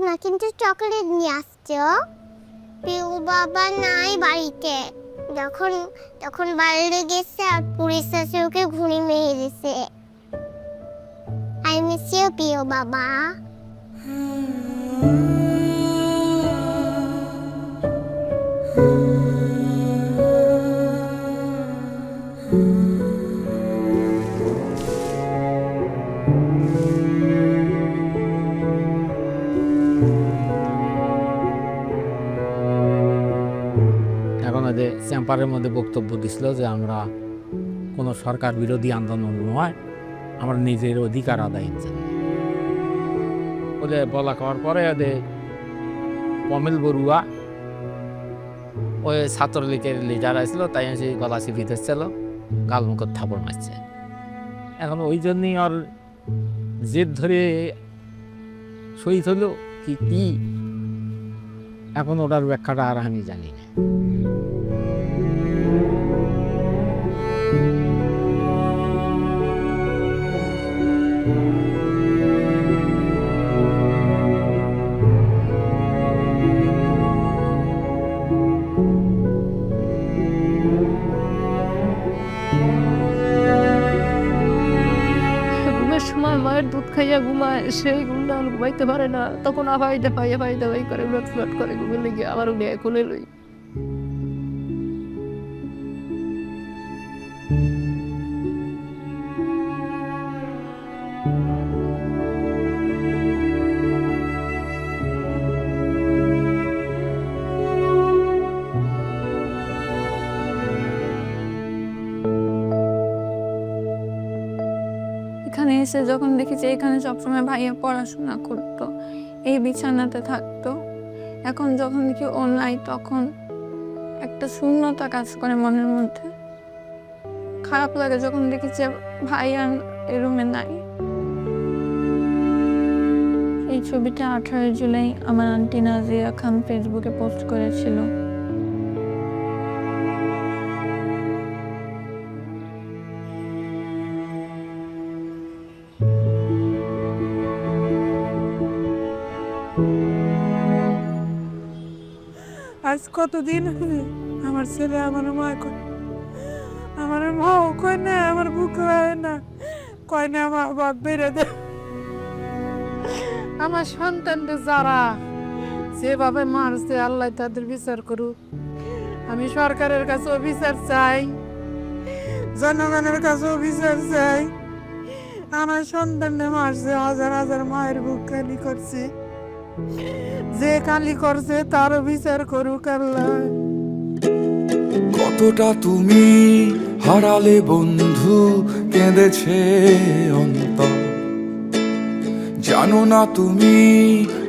না কিন্তু চকলেট নিয়ে আসছে? পিউ বাবা নাই বাড়িতে। যখন, তখন বাইরে গেছে আর পুলিশ এসে ওকে ঘুড়ি মেরে দিছে আই মিস ইউ পিউ বাবা। এখন ওদের চেম্পারের মধ্যে বক্তব্য দিছিল যে আমরা কোনো সরকার বিরোধী আন্দোলন নয়, আমরা নিজের অধিকার আদায়ের জন্য বলে বলা করার পরে ওদের পমেল বড়ুয়া ওই ছাত্রলীগের লিডার আসছিল, তাই এসে গলা চিপি ধরছিল, গাল মুখত থাপড় মারছে। এখন ওই জন্যই ওর জেদ ধরে শহীদ হলো কি কি, এখন ওটার ব্যাখ্যাটা আর আমি জানি না। খাইয়া ঘুমায় সেই ঘুম না ঘুমাইতে পারে না। তখন এটা পাইয়া পাইয়া পাই করে উলট ফ্লট করে ঘুমিয়ে লেগে আবার উনি এখনই লই। এখানে এসে যখন দেখি যে এখানে সবসময় ভাইয়া পড়াশোনা করতো, এই বিছানাতে থাকতো। এখন যখন দেখি ও নাই তখন একটা শূন্যতা কাজ করে মনের মধ্যে। খারাপ লাগে যখন দেখি যে ভাইয়া এই রুমে নাই। এই ছবিটা আঠারোই জুলাই আমার আন্টি নাজিয়া খান ফেসবুকে পোস্ট করেছিল। আজ কতদিন হলে আমার ছেলে আমার মা কয় আমার মাও কয় না আমার বুক হয় না কয় না আমার বাপ বেড়ে দে। আমার সন্তানদের যারা যেভাবে মারছে আল্লাহ তাদের বিচার করুক। আমি সরকারের কাছেও বিচার চাই। জনগণের কাছেও বিচার চাই। আমার সন্তানদের মারছে হাজার হাজার মায়ের বুক খালি করছে। যে কালি করছে তারও বিচার করুক কতটা তুমি হারালে বন্ধু কেঁদেছে অন্তর। জানো না তুমি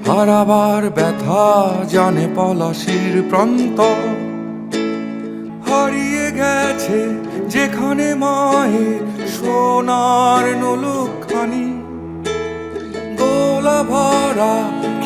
হারাবার ব্যথা জানে পলাশির প্রান্ত। হারিয়ে গেছে যেখানে মায়ের সোনার নলুকখানি গোলা ভরা